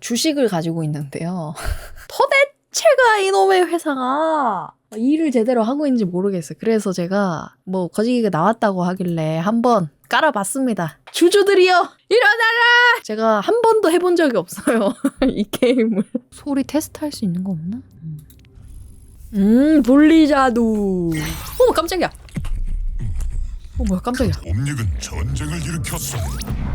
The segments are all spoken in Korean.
주식을 가지고 있는데요. 도대체가 이놈의 회사가 일을 제대로 하고 있는지 모르겠어요. 그래서 제가 뭐 거시기가 나왔다고 하길래 한번 깔아봤습니다. 주주들이여 일어나라! 제가 한 번도 해본 적이 없어요. 이 게임을. 소리 테스트 할 수 있는 거 없나? 음 볼리자두. 오 깜짝이야. 어 뭐야 깜짝이야. 옴닉은 전쟁을 일으켰어.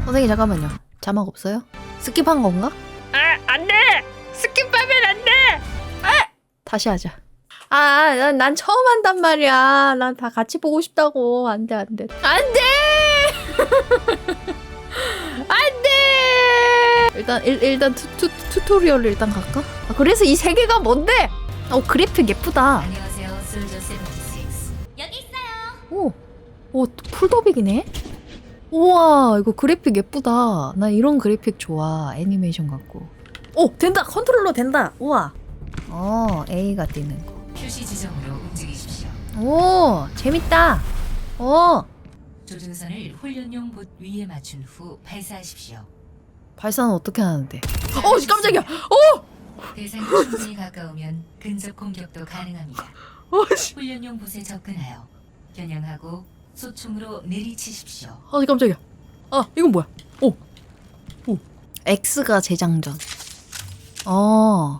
선생님 잠깐만요. 자막 없어요? 스킵한 건가? 아, 안 돼! 스킵하면 안 돼! 다시 하자. 아, 난, 난 처음 한단 말이야. 난 다 같이 보고 싶다고. 안 돼, 안 돼. 안 돼! 안 돼! 일단, 일, 일단 투, 투, 튜토리얼을 일단 갈까? 아, 그래서 이세 개가 뭔데? 어, 그래픽 예쁘다. 안녕하세요, 솔저 76. 여기 있어요. 오, 오, 풀더빅이네? 우와, 이거 그래픽 예쁘다. 나 이런 그래픽 좋아. 애니메이션 같고. 오, 된다! 컨트롤러 된다! 우와. 어, A가 뜨는 거. 표시 지점으로 움직이십시오. 오, 재밌다. 어, 조준선을 훈련용 봇 위에 맞춘 후 발사하십시오. 발사는 어떻게 하는데? 어, 깜짝이야. 대상이 충분히 가까우면 근접 공격도 가능합니다. 어, 씨. 훈련용 봇에 접근하여 겨냥하고 소총으로 내리치십시오. 아, 깜짝이야. 아, 이건 뭐야? 오, 오. X가 재장전. 어,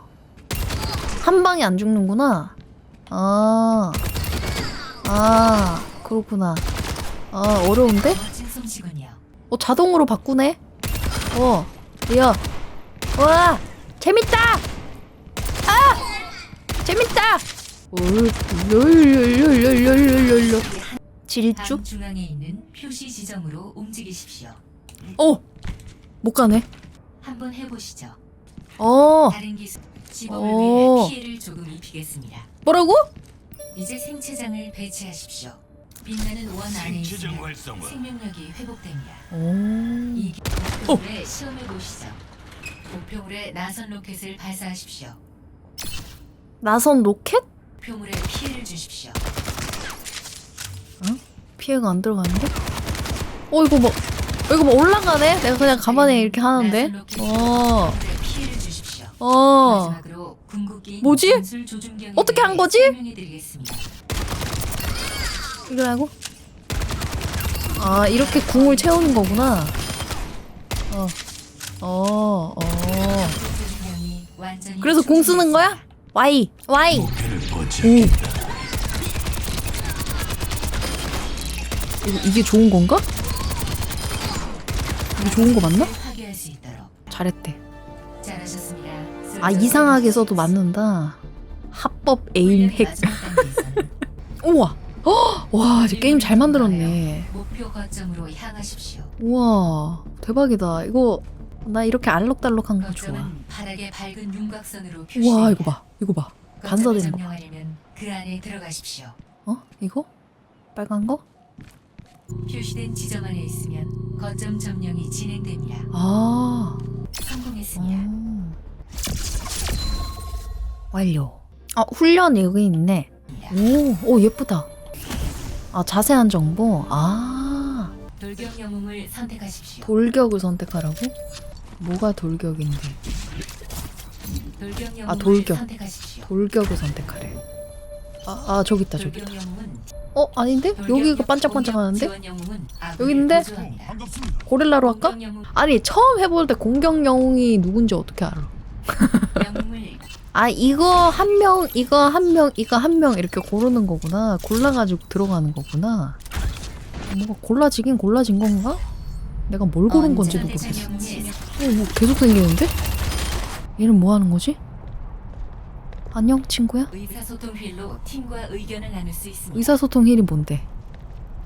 한 방에 안 죽는구나. 아, 아, 그렇구나. 아, 어려운데? 멋진 솜씨군요. 어, 자동으로 바꾸네? 어, 야. 와, 재밌다! 아! 재밌다! 롤롤 롤 롤 롤 롤 롤 질주? 방 중앙에 있는 표시 지점으로 움직이십시오. 어! 못 가네. 한번 해보시죠. 어, 다른 기술 지범을 오. 위해 피해를 조금 입히겠습니다. 뭐라고? 이제 생체장을 배치하십시오. 빛나는 원 안에 있으면 활성화. 생명력이 회복됩니다. 오. 이 목표물에 시험해 보시죠. 목표물에 나선 로켓을 발사하십시오. 나선 로켓? 목표물에 피해를 주십시오. 피해가 안 들어가는데? 어, 이거 뭐, 이거 뭐 올라가네? 내가 그냥 가만히 이렇게 하는데? 어. 어. 뭐지? 어떻게 한 거지? 이거라고? 아, 이렇게 궁을 채우는 거구나. 어, 어, 어. 그래서 공 쓰는 거야? Y, Y. 목표를 오. 포착했다. 이게 좋은 건가? 이게 좋은 거 맞나? 잘했대. 아, 이상하게 써도 맞는다. 합법 에임 핵. 우와. 헉! 와, 이제 게임 잘 만들었네. 우와, 대박이다. 이거 나 이렇게 알록달록한 거 좋아. 우와, 이거 봐. 이거 봐. 반사되는 거. 봐. 그 안에 들어가십시오. 어? 이거? 빨간 거? 표시된 지점 안에 있으면 거점 점령이 진행됩니다. 아. 성공했습니다. 음. 완료. 아, 훈련 여기 있네. 오, 오 예쁘다. 아, 자세한 정보. 아, 돌격 영웅을 선택하십시오. 돌격을 선택하라고? 뭐가 돌격인데? 돌격 영웅을 아, 돌격. 선택하십시오. 돌격을 선택하래. 아, 아 저기 있다, 저기 있다. 어, 아닌데? 여기가 반짝반짝하는데? 여기 있는데? 고릴라로 할까? 아니, 처음 해볼 때 공격 영웅이 누군지 어떻게 알아? 아, 이거 한 명, 이거 한 명, 이거 한 명 이렇게 고르는 거구나. 골라가지고 들어가는 거구나. 뭐가 골라지긴 골라진 건가? 내가 뭘 고른 건지도 언제나 모르겠어. 어, 뭐 계속 생기는데? 얘는 뭐 하는 거지? 안녕, 친구야? 의사소통 휠로 팀과 의견을 나눌 수 있습니다. 의사소통 힐이 뭔데?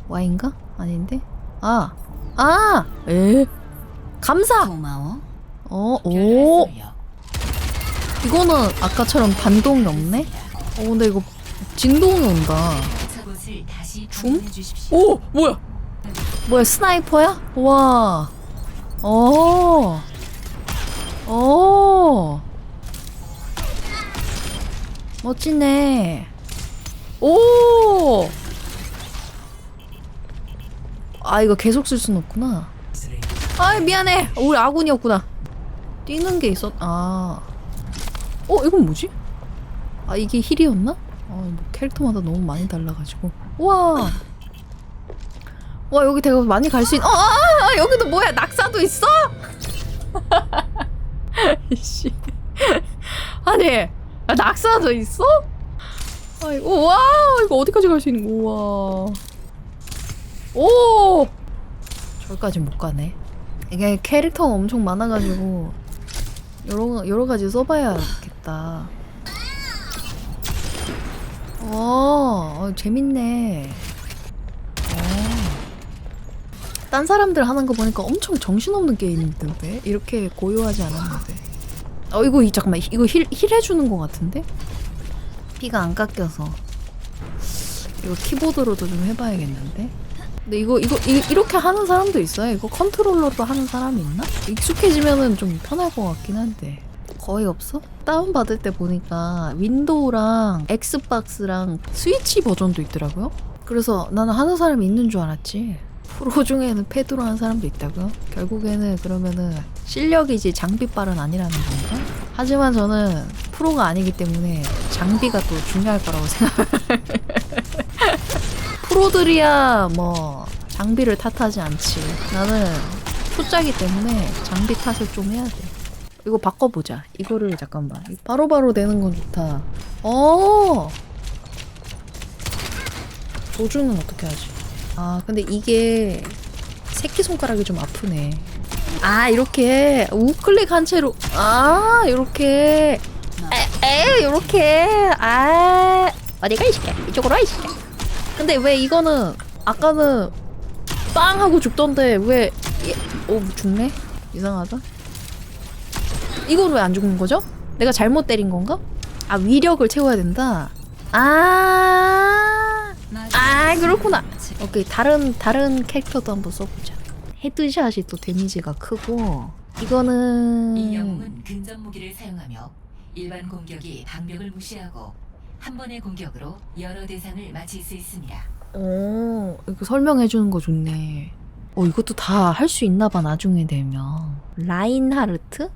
Y인가? 아닌데? 아! 아! 에? 감사! 고마워. 어, 오! 이거는 아까처럼 반동이 없네? 어, 근데 이거 진동이 온다. 곳을 다시 줌? 방문해 주십시오. 오! 뭐야? 뭐야, 스나이퍼야? 와. 어. 어. 멋지네. 오! 아, 이거 계속 쓸 순 없구나. 아, 미안해. 우리 아군이었구나. 뛰는 게 있었 아. 어 이건 뭐지? 아 이게 힐이었나? 아, 뭐 캐릭터마다 너무 많이 달라가지고. 우와. 와 여기 되게 많이 갈 수 있. 어, 아, 아, 여기도 뭐야 낙사도 있어? 이씨. 아니 아, 낙사도 있어? 아이고 와 이거 어디까지 갈 수 있는 거? 우와. 오. 저기까지 못 가네. 이게 캐릭터가 엄청 많아가지고 여러 여러 가지 써봐야겠다. 어, 어 재밌네. 어. 딴 사람들 하는 거 보니까 엄청 정신없는 게임인데 이렇게 고요하지 않았는데. 어 이거 이 잠깐만 이거 힐, 힐 해주는 거 같은데? 피가 안 깎여서 이거 키보드로도 좀 해봐야겠는데? 근데 이거 이거 이, 이렇게 하는 사람도 있어요. 이거 컨트롤러로 하는 사람이 있나? 익숙해지면은 좀 편할 것 같긴 한데 거의 없어? 다운 받을 때 보니까 윈도우랑 엑스박스랑 스위치 버전도 있더라고요. 그래서 나는 하는 사람이 있는 줄 알았지. 프로 중에는 패드로 하는 사람도 있다고요? 결국에는 그러면은 실력이지 장비빨은 아니라는 건가? 하지만 저는 프로가 아니기 때문에 장비가 또 중요할 거라고 생각해요. 프로들이야 뭐 장비를 탓하지 않지. 나는 초짜기 때문에 장비 탓을 좀 해야 돼. 이거 바꿔보자. 이거를 잠깐만. 바로바로 되는 건 좋다. 어. 조준은 어떻게 하지? 아 근데 이게 새끼 손가락이 좀 아프네. 아 이렇게 우클릭 한 채로 아 이렇게 에 이렇게 아 어디가 이 새끼 이쪽으로 새끼 근데 왜 이거는 아까는 빵 하고 죽던데 왜 어, 죽네? 이상하다. 이건 왜 안 죽는 거죠? 내가 잘못 때린 건가? 아 위력을 채워야 된다. 아, 아 그렇구나. 오케이 다른 다른 캐릭터도 한번 써보자. 헤드샷이 또 데미지가 크고 이거는 이 영웅은 근접 무기를 사용하며 일반 공격이 방벽을 무시하고 한 번의 공격으로 여러 대상을 맞힐 수 있습니다. 어, 이거 설명해 주는 거 좋네. 어, 이것도 다 할 수 있나 봐, 나중에 되면. 라인하르트?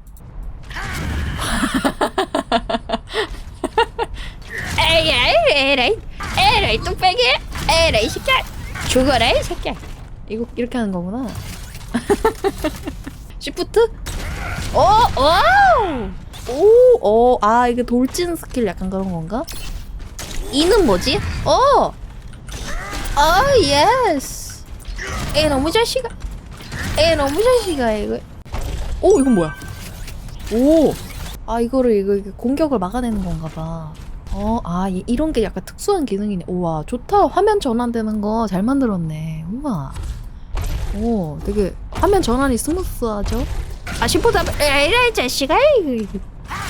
에이 에이 에이 에이 뚝배기 에이 이 새끼 죽어라 이 새끼 이거 이렇게 하는 거구나. 시프트? 어, 와우! 오, 어, 아, 이게 돌진 스킬 약간 그런 건가? 이는 뭐지? 어! 아, 예스! 에, 너무 자식아. 에, 너무 자식아, 이거. 오, 이건 뭐야? 오! 아, 이거를, 이거, 이거 공격을 막아내는 건가 봐. 어, 아, 이, 이런 게 약간 특수한 기능이네. 우와, 좋다. 화면 전환되는 거 잘 만들었네. 우와. 오, 되게 화면 전환이 스무스하죠? 아 시포다 에이 이 자식아 에이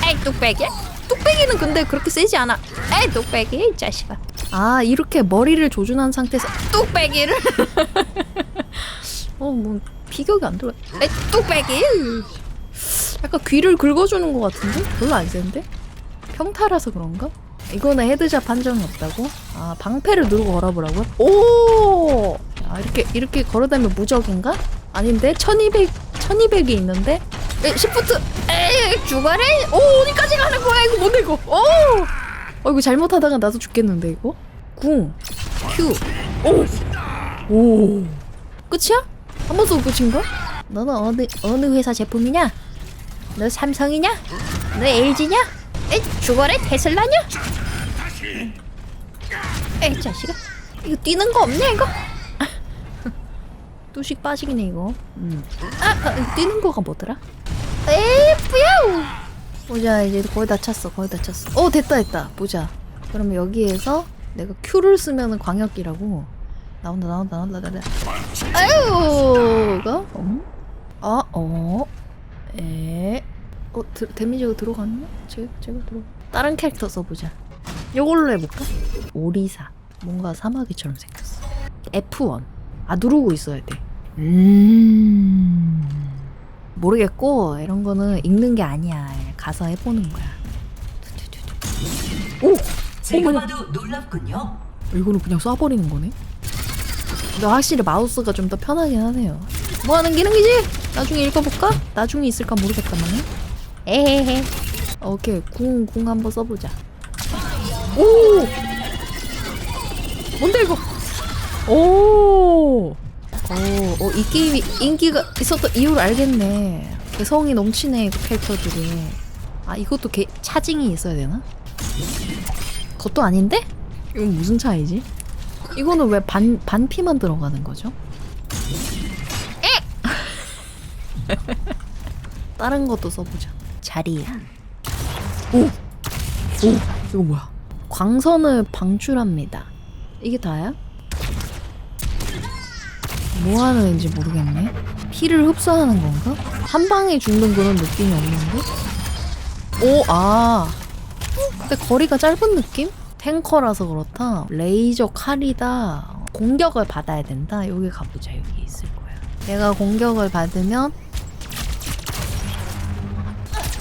에이 뚝배기 뚝배기는 근데 그렇게 세지 않아. 에이 뚝배기 이 자식아 아, 이렇게 머리를 조준한 상태에서 뚝배기를 어, 뭐 비격이 안 들어. 에이 뚝배기 약간 귀를 긁어주는 것 같은데? 별로 안 센데? 평타라서 그런가? 이거는 헤드샷 판정이 없다고? 아, 방패를 누르고 걸어보라고요? 오! 아, 이렇게, 이렇게 걸어다니면 무적인가? 아닌데? 1200, 1200이 있는데? 에, 시프트! 에이 죽어라 오, 어디까지 가는 거야? 이거 뭔데, 이거? 오! 어, 이거 잘못하다가 나도 죽겠는데, 이거? 궁, 큐, 오! 오! 끝이야? 한 번 쏘고 끝인가? 너는 어느 어느 회사 제품이냐 너 삼성이냐 너 LG냐 에이 죽어라 테슬라냐 에이 자식아 이거 뛰는 거 없냐 이거 뚜식 빠지기네, 이거. 음. 아, 아, 뛰는 거가 뭐더라? 에이 뿌야우 보자 이제 거의 다 찼어 거의 다 찼어 어 됐다 됐다 보자 그러면 여기에서 내가 Q를 쓰면은 광역기라고 나온다 나온다 나온다 나온다 아유가 음? 아, 어? 에? 어, 드, 데미지가 들어갔나? 제가, 제가 들어. 다른 캐릭터 써보자. 요걸로 해볼까? 오리사. 뭔가 사마귀처럼 생겼어. F1. 아, 누르고 있어야 돼. 음. 모르겠고, 이런 거는 읽는 게 아니야. 가서 해보는 거야. 오! 어머나. 봐도 놀랍군요. 이거는 그냥 쏴버리는 거네. 근데 확실히 마우스가 좀 더 편하긴 하네요. 뭐 하는 기능이지? 나중에 읽어볼까? 나중에 있을까 모르겠다만. 에헤헤. 오케이 궁, 궁 한번 써보자 오 뭔데 이거 오 어, 어, 이 게임이 인기가 있었던 이유를 알겠네 개성이 넘치네 이 캐릭터들이 아 이것도 개, 차징이 있어야 되나? 그것도 아닌데? 이건 무슨 차이지? 이거는 왜 반, 반피만 들어가는 거죠? 에! 다른 것도 써보자 자리야. 오! 이거 뭐야? 광선을 방출합니다. 이게 다야? 뭐 하는 애인지 모르겠네. 피를 흡수하는 건가? 한 방에 죽는 그런 느낌이 없는데? 오, 아. 근데 거리가 짧은 느낌? 탱커라서 그렇다. 레이저 칼이다. 공격을 받아야 된다. 여기 가보자. 여기 있을 거야. 내가 공격을 받으면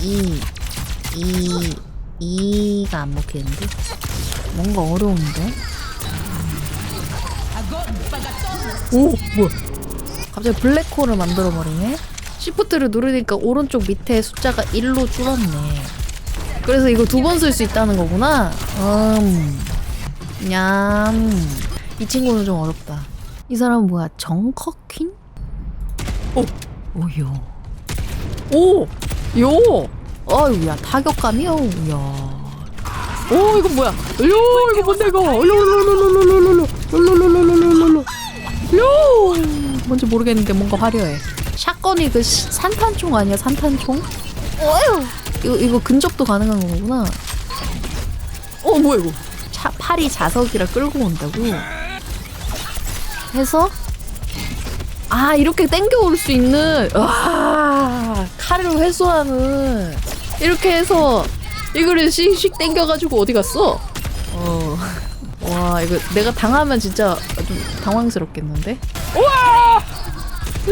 이 이, 이가 안 먹히는데? 뭔가 어려운데? 오! 뭐야? 갑자기 블랙홀을 만들어버리네? 시프트를 누르니까 오른쪽 밑에 숫자가 1로 줄었네. 그래서 이거 두 번 쓸 수 있다는 거구나? 음. 냠. 이 친구는 좀 어렵다. 이 사람은 뭐야? 정커퀸? 오! 오요. 오! 요! 어유 야 타격감이요 야. 오 이거 뭐야? 요 이거 뭔데 이거? 롤롤롤롤롤롤롤롤롤롤롤롤롤. 요 뭔지 모르겠는데 뭔가 화려해. 샷건이 그 시- 산탄총 아니야 산탄총? 어유 이거 이거 근접도 가능한 거구나. 어 뭐야 이거? 차, 팔이 자석이라 끌고 온다고. 해서 아 이렇게 땡겨 올 수 있는 와 칼을 회수하는 이렇게 해서 이거를 씩씩 땡겨가지고 어디 갔어? 어 와 이거 내가 당하면 진짜 좀 당황스럽겠는데? 우와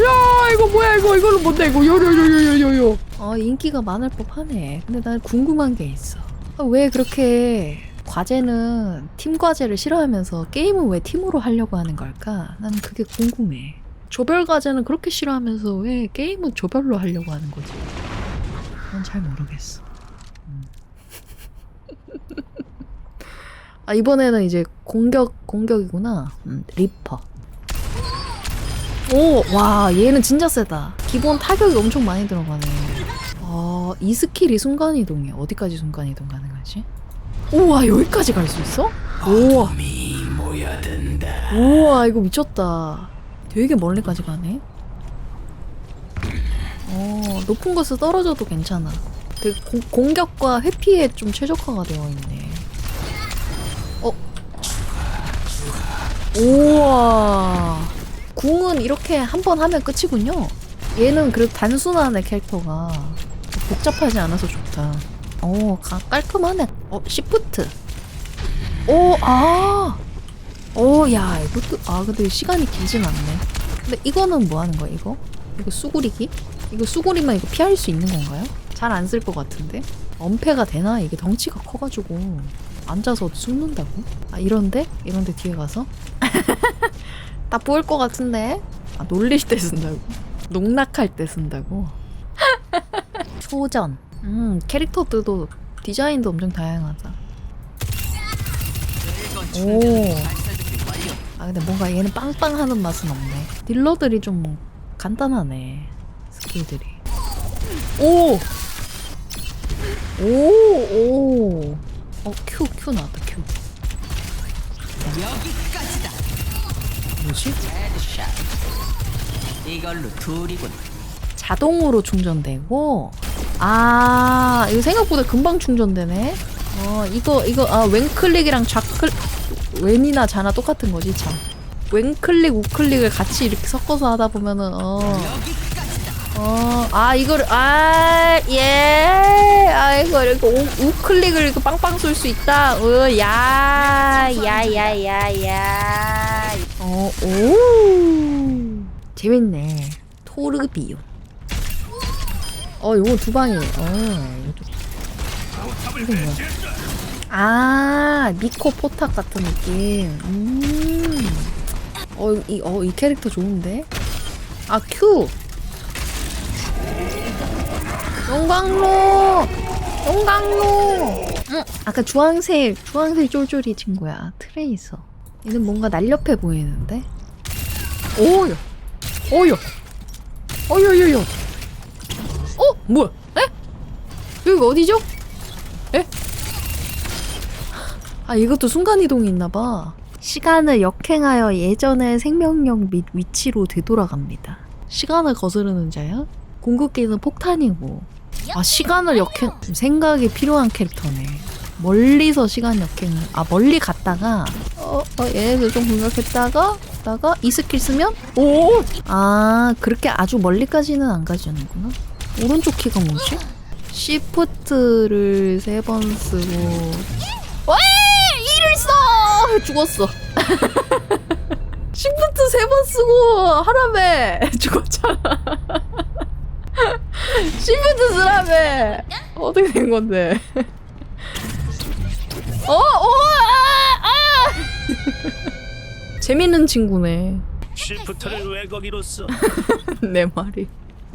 야 이거 뭐야 이거 이거는 뭔데 이거 요요요요요요 어 인기가 많을 법하네 근데 난 궁금한 게 있어 아, 왜 그렇게 과제는 팀 과제를 싫어하면서 게임은 왜 팀으로 하려고 하는 걸까? 나는 그게 궁금해. 조별 과제는 그렇게 싫어하면서 왜 게임은 조별로 하려고 하는 거지? 난 잘 모르겠어. 음. 아 이번에는 이제 공격 공격이구나. 음, 리퍼. 오, 와 얘는 진짜 세다. 기본 타격이 엄청 많이 들어가네. 아, 이 스킬이 순간 이동이야. 어디까지 순간 이동 가능하지? 우와 여기까지 갈 수 있어? 우와 우와 이거 미쳤다 되게 멀리까지 가네. 어 높은 곳에 떨어져도 괜찮아. 되게 고- 공격과 회피에 좀 최적화가 되어 있네. 어? 우와. 궁은 이렇게 한 번 하면 끝이군요. 얘는 그래도 단순하네 캐릭터가 복잡하지 않아서 좋다. 오, 가, 깔끔하네. 어, 시프트. 오, 아. 오, 야, 이것도, 아, 근데 시간이 길진 않네. 근데 이거는 뭐 하는 거야, 이거? 이거 수구리기? 이거 수구리만 이거 피할 수 있는 건가요? 잘 안 쓸 것 같은데? 엄폐가 되나? 이게 덩치가 커가지고. 앉아서 숨는다고? 아, 이런데? 이런데 뒤에 가서? 딱 보일 것 같은데? 아, 놀릴 때 쓴다고? 농락할 때 쓴다고? 초전. 음, 캐릭터들도 디자인도 엄청 다양하다. 오. 아, 근데 뭔가 얘는 빵빵하는 맛은 없네. 딜러들이 좀 간단하네. 스킬들이. 오! 오, 오. 어, 큐, 큐 나왔다, 큐. 뭐지? 이걸로 둘이군. 자동으로 충전되고 아 이거 생각보다 금방 충전되네 어 이거 이거 아 왼클릭이랑 좌클 왼이나 좌나 똑같은 거지 참. 왼클릭 우클릭을 같이 이렇게 섞어서 하다 보면은 어 어 아 이거를 아예 아 이거 이렇게 우, 우클릭을 이렇게 빵빵 쏠 수 있다. 어야야 야 야 야. 어 오. 재밌네. 토르비온. 어, 요거 두 방이에요. 어. 이거 뭐야? 아, 미코 포탑 같은 느낌. 음. 어, 이, 어, 이 캐릭터 좋은데? 아, 큐! 용광로. 용광로. 응, 아까 주황색 주황색 쫄쫄이 친구야. 트레이서. 얘는 뭔가 날렵해 보이는데? 오요. 오요. 오요요요. 어? 뭐야? 에? 여기 어디죠? 에? 아 이것도 순간이동이 있나봐. 시간을 역행하여 예전의 생명력 및 위치로 되돌아갑니다. 시간을 거스르는 자야? 궁극기는 폭탄이고. 아 시간을 역행 생각이 필요한 캐릭터네. 멀리서 시간 역행을 아 멀리 갔다가 어, 어 얘네들 좀 공격했다가 다가 이 스킬 쓰면 오 아 그렇게 아주 멀리까지는 안 가지는구나. 오른쪽 키가 뭐지? 시프트를 세 번 쓰고 왜 이를 써! 죽었어. 시프트 세 번 쓰고 하라며! 죽었잖아. 시프트 쓰라며! 어떻게 된 건데? 어, 어, 아, 아! 재밌는 친구네. 시프트를 왜 거기로 써? 내 말이